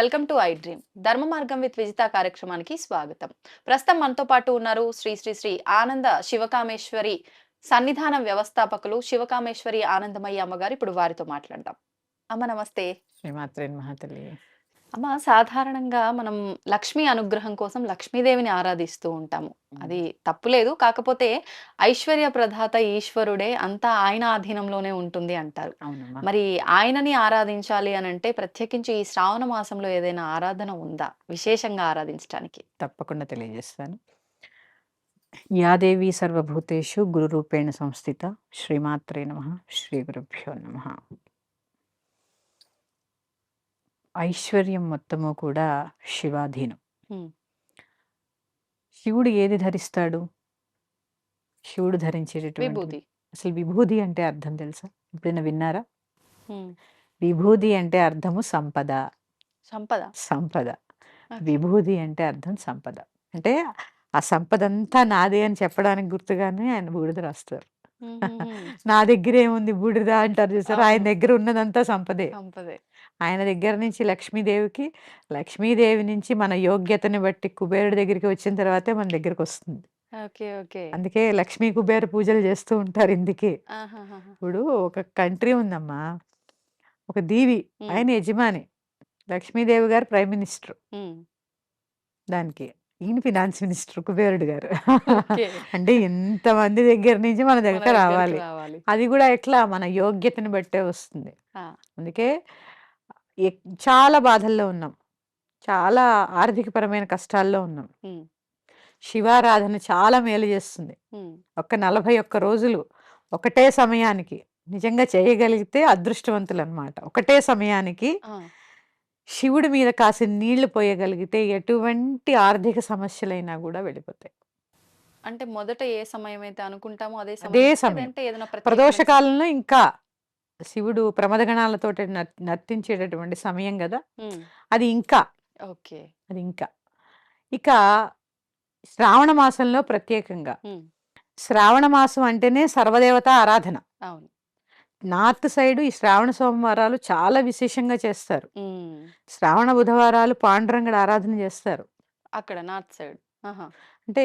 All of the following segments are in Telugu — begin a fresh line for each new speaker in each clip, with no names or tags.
Welcome to I dream. ధర్మ మార్గం విత్ విజిత కార్యక్రమానికి స్వాగతం. ప్రస్తుతం మనతో పాటు ఉన్నారు శ్రీ శ్రీ శ్రీ ఆనంద శివకామేశ్వరి సన్నిధానం వ్యవస్థాపకులు శివకామేశ్వరి ఆనందమయ్య అమ్మగారు. ఇప్పుడు వారితో మాట్లాడదాం. అమ్మ నమస్తే.
శ్రీమాత్రే మహాతల్లి
అమ్మ సాధారణంగా మనం లక్ష్మీ అనుగ్రహం కోసం లక్ష్మీదేవిని ఆరాధిస్తూ ఉంటాము. అది తప్పులేదు కాకపోతే ఐశ్వర్య ప్రదాత ఈశ్వరుడే అంతా ఆయన ఆధీనంలోనే ఉంటుంది అంటారు. మరి ఆయనని ఆరాధించాలి అని అంటే ప్రత్యేకించి ఈ శ్రావణ మాసంలో ఏదైనా ఆరాధన ఉందా? విశేషంగా ఆరాధించడానికి
తప్పకుండా తెలియజేస్తాను. యాదేవి సర్వభూతేషు గురురూపేణ సంస్థిత శ్రీమాత్రే నమ. శ్రీ గురుభ్యో నమ. ఐశ్వర్యం మొత్తము కూడా శివాధీనం. శివుడు ఏది ధరిస్తాడు? శివుడు ధరించేటటువంటి
విభూతి.
అసలు విభూది అంటే అర్థం తెలుసా? ఎప్పుడైనా విన్నారా. విభూది అంటే అర్థము సంపద.
సంపద.
సంపద. విభూది అంటే అర్థం సంపద. అంటే ఆ సంపద అంతా నాదే అని చెప్పడానికి గుర్తుగానే ఆయన బూడిద రాస్తారు. నా దగ్గర ఏముంది బూడిద అంటారు చూసారు? ఆయన. దగ్గర ఉన్నదంతా సంపదే.
సంపదే.
ఆయన దగ్గర నుంచి లక్ష్మీదేవికి లక్ష్మీదేవి నుంచి మన యోగ్యతని బట్టి కుబేరుడి దగ్గరికి వచ్చిన తర్వాతే మన దగ్గరికి వస్తుంది.
Okay okay.
అందుకే లక్ష్మీ కుబేర పూజలు చేస్తూ ఉంటారు ఇందుకే. ఇప్పుడు ఒక కంట్రీ ఉందమ్మా. ఒక దీవి ఆయన యజమాని లక్ష్మీదేవి గారు ప్రైమ్ మినిస్టర్. దానికి ఈయన ఫినాన్స్ మినిస్టర్ కుబేరుడు గారు. అంటే ఇంతమంది దగ్గర నుంచి మన దగ్గర రావాలి. అది కూడా ఎట్లా? మన యోగ్యతని బట్టే వస్తుంది. అందుకే చాలా బాధల్లో ఉన్నాం. చాలా ఆర్థికపరమైన కష్టాల్లో ఉన్నాం. శివారాధన చాలా మేలు చేస్తుంది. ఒక్క నలభై ఒక్క రోజులు ఒకటే సమయానికి నిజంగా చేయగలిగితే అదృష్టవంతులు అనమాట ఒకటే సమయానికి శివుడి మీద కాసిన నీళ్ళు పోయగలిగితే ఎటువంటి ఆర్థిక సమస్యలైనా కూడా వెళ్ళిపోతాయి.
అంటే మొదట ఏ సమయం అయితే అనుకుంటామో అదే
అదే
సమయం.
సమయం.
లేదంటే ఏదైనా
ప్రదోష
ప్రత్యేకమైన
కాలంలో ఇంకా శివుడు ప్రమదగణాలతో నర్తించేటటువంటి సమయం కదా అది ఇంకా.
ఓకే.
అది ఇంకా. ఇక శ్రావణ మాసంలో ప్రత్యేకంగా. శ్రావణ మాసం అంటేనే సర్వదేవత ఆరాధన.
అవును.
నార్త్ సైడ్ ఈ శ్రావణ సోమవారాలు చాలా విశేషంగా చేస్తారు. శ్రావణ బుధవారాలు పాండురంగడు ఆరాధన చేస్తారు.
అక్కడ నార్త్ సైడ్.
అంటే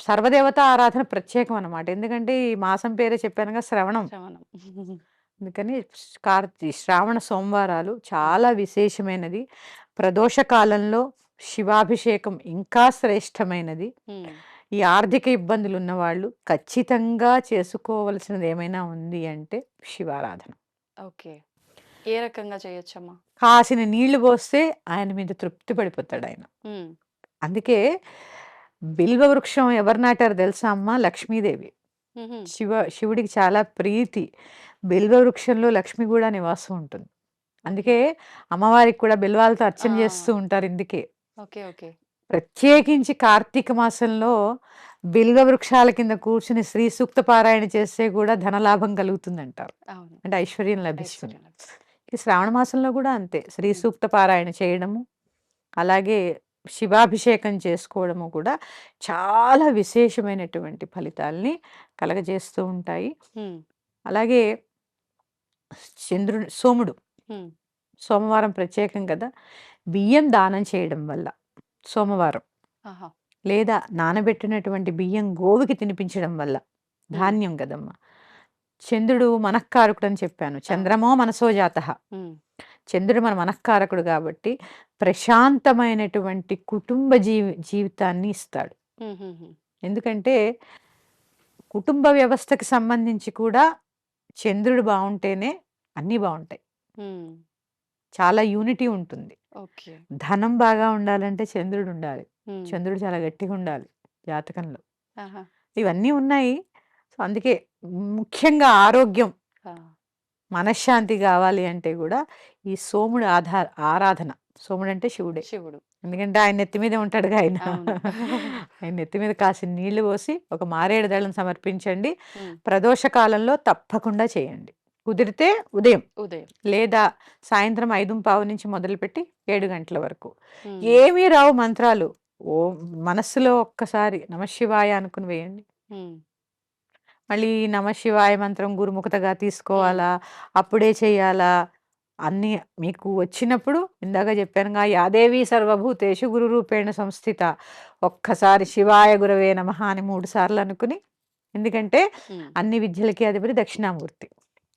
సర్వదేవత ఆరాధన ప్రత్యేకం అన్నమాట ఎందుకంటే ఈ మాసం పేరే చెప్పానుగా శ్రవణం.
శ్రవణం.
అందుకని కార్తీ శ్రావణ సోమవారాలు చాలా విశేషమైనది. ప్రదోష కాలంలో శివాభిషేకం ఇంకా శ్రేష్టమైనది. ఈ ఆర్థిక ఇబ్బందులు ఉన్నవాళ్ళు ఖచ్చితంగా చేసుకోవలసినది ఏమైనా ఉంది అంటే శివారాధన.
ఓకే. ఏ రకంగా చేయొచ్చమ్మా?
కాసిన నీళ్ళు పోస్తే ఆయన మీద తృప్తి పడిపోతాడు ఆయన. అందుకే బిల్వ వృక్షం ఎవరు నాటారు తెలుసా అమ్మ? లక్ష్మీదేవి. శివ శివుడికి చాలా ప్రీతి. బిల్వ వృక్షంలో లక్ష్మి కూడా నివాసం ఉంటుంది. అందుకే అమ్మవారికి కూడా బిల్వాలతో అర్చన. చేస్తూ ఉంటారు ఇందుకే.
Okay okay.
ప్రత్యేకించి కార్తీక మాసంలో బిల్వ వృక్షాల కింద కూర్చుని శ్రీ సూక్త పారాయణ చేస్తే కూడా ధనలాభం కలుగుతుంది అంటారు అంటే ఐశ్వర్యం లభిస్తుంది. శ్రావణ మాసంలో కూడా అంతే. శ్రీ. సూక్త పారాయణ చేయడము అలాగే శివాభిషేకం చేసుకోవడము కూడా చాలా విశేషమైనటువంటి ఫలితాల్ని కలగజేస్తూ ఉంటాయి. అలాగే చంద్రుడు సోముడు. సోమవారం ప్రత్యేకం కదా! బియ్యం దానం చేయడం వల్ల సోమవారం. లేదా నానబెట్టినటువంటి బియ్యం గోవుకి తినిపించడం వల్ల ధాన్యం కదమ్మా! చంద్రుడు మనఃకారకుడు అని చెప్పాను. చంద్రమో మనసో జాత. చంద్రుడు మన మనఃకారకుడు కాబట్టి ప్రశాంతమైనటువంటి కుటుంబ జీవి జీవితాన్ని ఇస్తాడు. ఎందుకంటే కుటుంబ వ్యవస్థకి సంబంధించి కూడా చంద్రుడు బాగుంటేనే అన్నీ బాగుంటాయి. చాలా యూనిటీ ఉంటుంది. ధనం బాగా ఉండాలంటే చంద్రుడు ఉండాలి. చంద్రుడు చాలా గట్టిగా ఉండాలి జాతకంలో. ఇవన్నీ ఉన్నాయి. సో అందుకే ముఖ్యంగా ఆరోగ్యం. మనశ్శాంతి కావాలి అంటే కూడా ఈ సోముడు ఆధార ఆరాధన. సోముడు అంటే శివుడే.
శివుడు.
ఎందుకంటే ఆయన నెత్తి మీద ఉంటాడుగా ఆయన. ఆయన నెత్తి మీద కాసిన నీళ్ళు పోసి ఒక మారేడు దళం సమర్పించండి. ప్రదోష కాలంలో తప్పకుండా చేయండి. కుదిరితే ఉదయం
ఉదయం.
లేదా సాయంత్రం ఐదు పావు నుంచి మొదలుపెట్టి ఏడు గంటల వరకు. ఏమీ రావు మంత్రాలు. ఓ మనస్సులో ఒక్కసారి నమశివాయ అనుకుని వేయండి. మళ్ళీ నమశివాయ మంత్రం గురుముఖతగా తీసుకోవాలా? అప్పుడే చేయాలా? అన్ని మీకు వచ్చినప్పుడు ఇందాక చెప్పానుగా యాదేవి సర్వభూతేషు గురు రూపేణ సంస్థిత. ఒక్కసారి శివాయ గురవే నమః అని మూడు సార్లు అనుకుని ఎందుకంటే అన్ని విద్యలకి అధిపతి దక్షిణామూర్తి.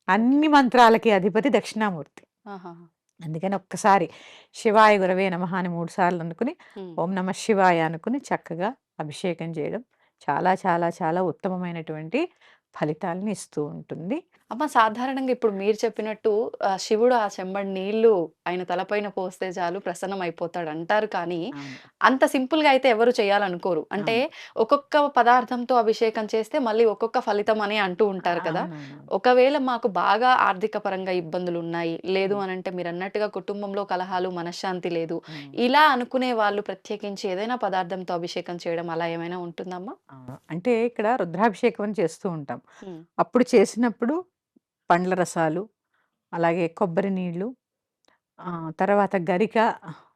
అన్ని మంత్రాలకి అధిపతి దక్షిణామూర్తి. అందుకని ఒక్కసారి శివాయ గురవే నమః అని మూడు సార్లు అనుకుని ఓం నమ శివాయ అనుకుని చక్కగా అభిషేకం చేయడం చాలా చాలా చాలా ఉత్తమమైనటువంటి ఫలితాలను ఇస్తూ ఉంటుంది.
అమ్మ సాధారణంగా ఇప్పుడు మీరు చెప్పినట్టు ఆ, శివుడు ఆ చెంబడి నీళ్ళు ఆయన తలపైన పోస్తే చాలు ప్రసన్నం అయిపోతాడు అంటారు కానీ అంత సింపుల్గా అయితే ఎవరు చేయాలనుకోరు. అంటే ఒక్కొక్క పదార్థంతో అభిషేకం చేస్తే మళ్ళీ ఒక్కొక్క ఫలితం అని అంటూ ఉంటారు కదా.
అవునవును.
ఒకవేళ మాకు బాగా ఆర్థిక పరంగా ఇబ్బందులు ఉన్నాయి లేదు అని అంటే మీరు అన్నట్టుగా కుటుంబంలో కలహాలు మనశ్శాంతి లేదు.
ఉమ్.
ఇలా అనుకునే వాళ్ళు ప్రత్యేకించి ఏదైనా పదార్థంతో అభిషేకం చేయడం అలా ఏమైనా ఉంటుందమ్మా.
అంటే ఇక్కడ రుద్రాభిషేకం అని చేస్తూ ఉంటాం.
ఉమ్,
అప్పుడు చేసినప్పుడు పండ్ల రసాలు అలాగే కొబ్బరి నీళ్ళు తర్వాత గరిక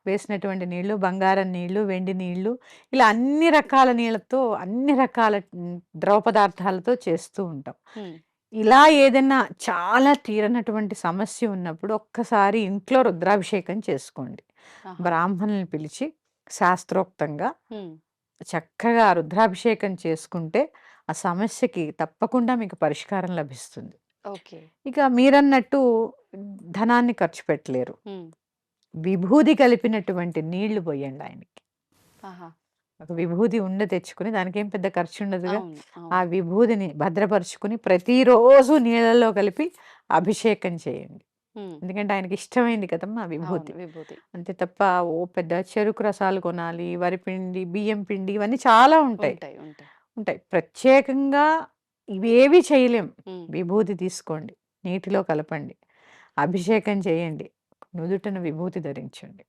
వేసినటువంటి నీళ్ళు బంగారం నీళ్ళు వెండి నీళ్ళు ఇలా అన్ని రకాల నీళ్ళతో అన్ని రకాల ద్రవ పదార్థాలతో చేస్తూ ఉంటాం. ఇలా ఏదైనా చాలా తీరనటువంటి సమస్య ఉన్నప్పుడు ఒక్కసారి ఇంట్లో రుద్రాభిషేకం చేసుకోండి. బ్రాహ్మణుల్ని పిలిచి శాస్త్రోక్తంగా చక్కగా రుద్రాభిషేకం చేసుకుంటే ఆ సమస్యకి తప్పకుండా మీకు పరిష్కారం లభిస్తుంది. ఇక మీరన్నట్టు ధనాన్ని ఖర్చు పెట్టలేరు. విభూది కలిపినటువంటి నీళ్ళు పోయండి ఆయనకి. ఒక విభూది ఉండ తెచ్చుకుని దానికి ఏం పెద్ద ఖర్చు ఉండదుగా ఆ విభూదిని భద్రపరుచుకుని ప్రతిరోజు నీళ్ళలో కలిపి అభిషేకం చేయండి. ఎందుకంటే ఆయనకి ఇష్టమైంది కదమ్మా విభూతి. అంతే తప్ప ఓ పెద్ద చెరుకు రసాలు కొనాలి వరిపిండి బియ్యం పిండి ఇవన్నీ చాలా ఉంటాయి.
ఉంటాయి.
ప్రత్యేకంగా ఇవేవి చేయలేం. విభూతి తీసుకోండి నీటిలో కలపండి అభిషేకం చేయండి నుదుటన విభూతి ధరించండి.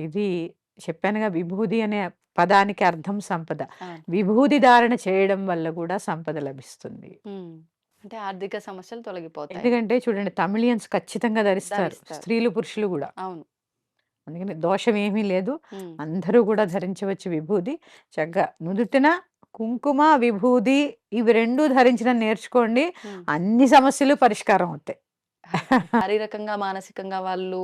ఇది చెప్పానుగా విభూది అనే పదానికి అర్థం సంపద. విభూది ధారణ చేయడం వల్ల కూడా సంపద లభిస్తుంది.
అంటే ఆర్థిక సమస్యలు తొలగిపోతాయి.
ఎందుకంటే చూడండి తమిళియన్స్ ఖచ్చితంగా ధరిస్తారు. స్త్రీలు పురుషులు కూడా.
అవును.
అందుకని దోషం ఏమీ లేదు. అందరూ కూడా ధరించవచ్చు విభూది చక్కగా నుదుటిన కుంకుమ విభూది ఇవి రెండు ధరించడం నేర్చుకోండి. అన్ని సమస్యలు పరిష్కారం అవుతాయి
శారీరకంగా మానసికంగా వాళ్ళు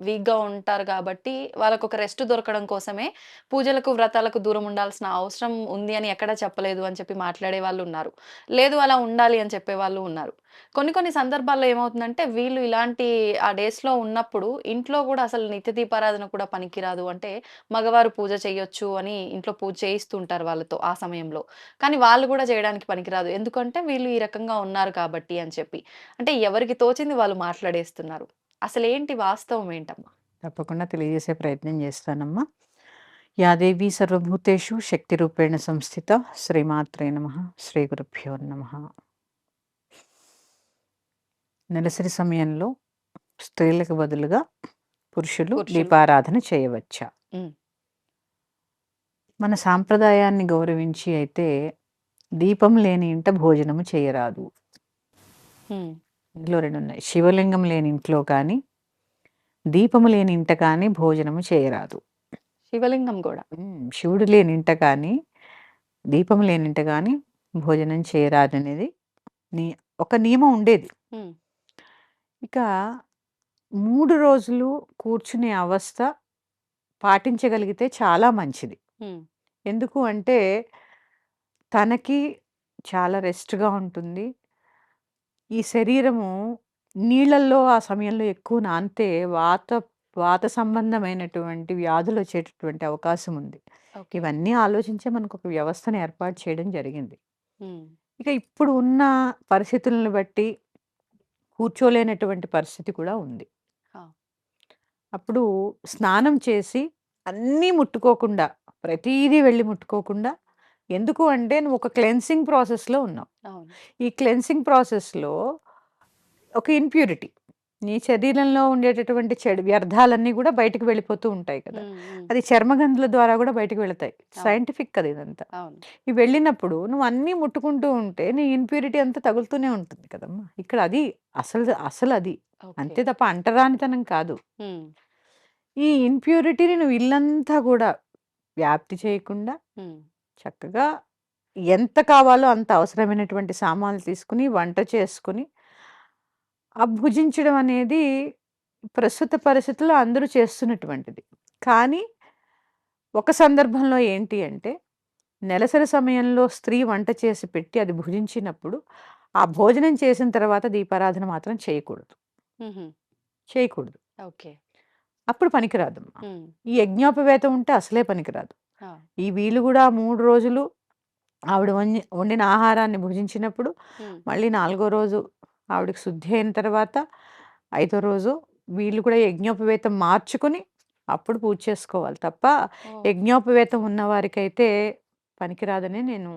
వీక్గా ఉంటారు కాబట్టి వాళ్ళకు ఒక రెస్ట్ దొరకడం కోసమే పూజలకు వ్రతాలకు దూరం ఉండాల్సిన అవసరం ఉంది అని ఎక్కడా చెప్పలేదు అని చెప్పి మాట్లాడే వాళ్ళు ఉన్నారు. లేదు అలా ఉండాలి అని చెప్పే వాళ్ళు ఉన్నారు. కొన్ని కొన్ని సందర్భాల్లో ఏమవుతుందంటే వీళ్ళు ఇలాంటి ఆ డేస్లో ఉన్నప్పుడు ఇంట్లో కూడా అసలు నిత్య దీపారాధన కూడా పనికిరాదు. అంటే మగవారు పూజ చేయొచ్చు అని ఇంట్లో పూజ చేయిస్తుంటారు వాళ్ళతో ఆ సమయంలో. కానీ వాళ్ళు కూడా చేయడానికి పనికిరాదు. ఎందుకంటే వీళ్ళు ఈ రకంగా ఉన్నారు కాబట్టి అని చెప్పి. అంటే ఎవరికి తోచింది వాళ్ళు మాట్లాడేస్తున్నారు. అసలు ఏంటి వాస్తవం ఏంటమ్మా?
తప్పకుండా తెలియజేసే ప్రయత్నం చేస్తానమ్మా. యాదేవి సర్వభూతేషు శక్తి రూపేణ సంస్థిత శ్రీమాత్రే నమ. శ్రీ గురుభ్యో నమ. నెలసరి సమయంలో స్త్రీలకు బదులుగా పురుషులు. దీపారాధన చేయవచ్చా. మన సాంప్రదాయాన్ని గౌరవించి అయితే దీపం లేని ఇంట భోజనము చేయరాదు. ఇందులో రెండు ఉన్నాయి శివలింగం లేని ఇంట్లో కానీ దీపము లేని ఇంట కానీ భోజనము చేయరాదు.
శివలింగం కూడా.
ఉమ్, శివుడు లేని ఇంట కానీ దీపం లేని ఇంట కానీ భోజనం చేయరాదు అనేది నీ ఒక నియమం ఉండేది.
ఉమ్,
ఇక మూడు రోజులు కూర్చునే అవస్థ పాటించగలిగితే చాలా మంచిది.
ఉమ్,
ఎందుకు అంటే తనకి చాలా రెస్ట్‌గా ఉంటుంది. ఈ శరీరము నీళ్ళల్లో ఆ సమయంలో ఎక్కువ నానితే వాత వాత సంబంధమైనటువంటి వ్యాధులొచ్చేటటువంటి అవకాశం ఉంది.
ఓకే.
ఇవన్నీ ఆలోచించే మనకొక వ్యవస్థను ఏర్పాటు చేయడం జరిగింది. ఇక ఇప్పుడు ఉన్న పరిస్థితులను బట్టి కూర్చోలేనటువంటి పరిస్థితి కూడా ఉంది.
ఆ!
అప్పుడు స్నానం చేసి అన్నీ ముట్టుకోకుండా, ప్రతీదీ వెళ్ళి ముట్టుకోకుండా ఎందుకు అంటే నువ్వు ఒక క్లెన్సింగ్ ప్రాసెస్‌లో ఉన్నావు. ఈ క్లెన్సింగ్ ప్రాసెస్‌లో ఒక ఇంప్యూరిటీ నీ శరీరంలో ఉండేటటువంటి చెడు వ్యర్థాలన్నీ కూడా బయటికి వెళ్ళిపోతూ ఉంటాయి కదా! అది చర్మగంతుల ద్వారా కూడా బయటికి వెళతాయి. సైంటిఫిక్ కదా ఇదంతా. ఇవి వెళ్ళినప్పుడు నువ్వు అన్నీ ముట్టుకుంటూ ఉంటే నీ ఇంప్యూరిటీ అంతా తగులుతూనే ఉంటుంది కదమ్మా! ఇక్కడ అది అసలు అసలది. అంతే
ఓకే.
తప్ప అంటరానితనం కాదు. ఈ ఇంప్యూరిటీని నువ్వు ఇల్లంతా కూడా వ్యాప్తి చేయకుండా. చక్కగా ఎంత కావాలో అంత అవసరమైనటువంటి సామాన్లు తీసుకొని వంట చేసుకొని ఆ భుజించడం అనేది ప్రస్తుత పరిస్థితుల్లో అందరూ చేస్తున్నటువంటిది. కానీ ఒక సందర్భంలో ఏంటి అంటే, నెలసరి సమయంలో స్త్రీ వంట చేసి పెట్టి అది భుజించినప్పుడు, ఆ భోజనం చేసిన తర్వాత దీపారాధన మాత్రం చేయకూడదు. చేయకూడదు.
ఓకే.
అప్పుడు పనికిరాదమ్మా.
హ్మ్.
ఈ యజ్ఞోపవేతం ఉంటే అసలే పనికిరాదు. ఈ వీళ్ళు గూడా 3 రోజులు ఆవిడ వండి వండిన ఆహారాన్ని భుజించినప్పుడు. మళ్ళీ నాలుగో రోజు ఆవిడకి శుద్ధి అయిన తర్వాత, ఐదో రోజు వీళ్ళు కూడా యజ్ఞోపవేతం మార్చుకొని, అప్పుడు పూజ చేసుకోవాలి తప్ప! యజ్ఞోపవేతం ఉన్నవారికైతే పనికిరాదని నేను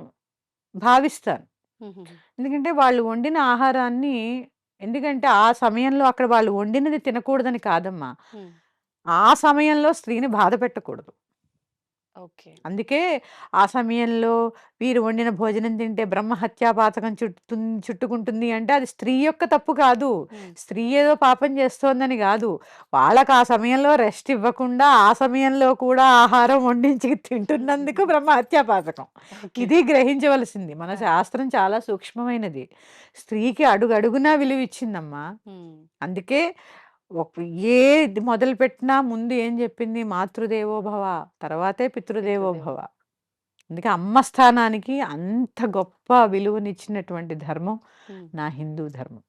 భావిస్తాను. ఎందుకంటే వాళ్ళు వండిన ఆహారాన్ని ఎందుకంటే ఆ సమయంలో అక్కడ వాళ్ళు వండినది తినకూడదని కాదమ్మా. ఆ సమయంలో స్త్రీని బాధ పెట్టకూడదు.
ఓకే.
అందుకే ఆ సమయంలో వీరు వండిన భోజనం తింటే బ్రహ్మహత్యా పాతకం చుట్టుతున్ చుట్టుకుంటుంది అంటే అది స్త్రీ యొక్క తప్పు కాదు.
హ్మ్.
స్త్రీ ఏదో పాపం చేస్తోందని గాదు. వాళ్ళకి ఆ సమయంలో రెస్ట్ ఇవ్వకుండా, ఆ సమయంలో కూడా ఆహారం వండించి తింటున్నందుకు బ్రహ్మహత్యా పాతకం.
ఓకే.
ఇది గ్రహించవలసింది. మన
ఆ!
శాస్త్రం చాలా సూక్ష్మమైనది. స్త్రీకి అడుగడుగునా విలువిచ్చిందమ్మా.
హ్మ్.
అందుకే ఒక ఏది మొదలుపెట్టినా ముందు ఏం చెప్పింది? మాతృదేవో భవ, తర్వాతే పితృదేవో
పితృదేవో.
భవ. అందుకే అమ్మ స్థానానికి అంత గొప్ప విలువనిచ్చినటువంటి ధర్మం. నా హిందూ ధర్మం.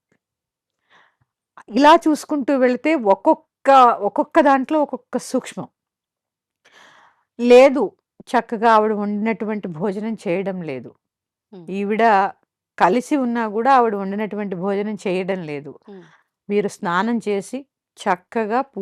ఇలా చూసుకుంటూ వెళితే ఒక్కొక్క ఒక్కొక్క దాంట్లో ఒక్కొక్క సూక్ష్మం. లేదు చక్కగా ఆవిడ వండినటువంటి భోజనం చేయడం లేదు. ఈవిడ కలిసి ఉన్నా గూడా ఆవిడ వండినటువంటి భోజనం చేయడం లేదు. వీరు స్నానం చేసి చక్కగా పూ